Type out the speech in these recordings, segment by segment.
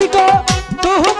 গো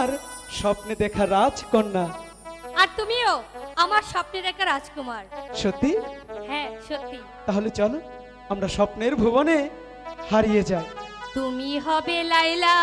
আমার স্বপ্নে দেখা রাজকন্যা। আর তুমিও আমার স্বপ্নের দেখা রাজকুমার। সত্যি? হ্যাঁ সত্যি। তাহলে চলো আমরা স্বপ্নের ভুবনে হারিয়ে যাই। তুমি হবে লাইলা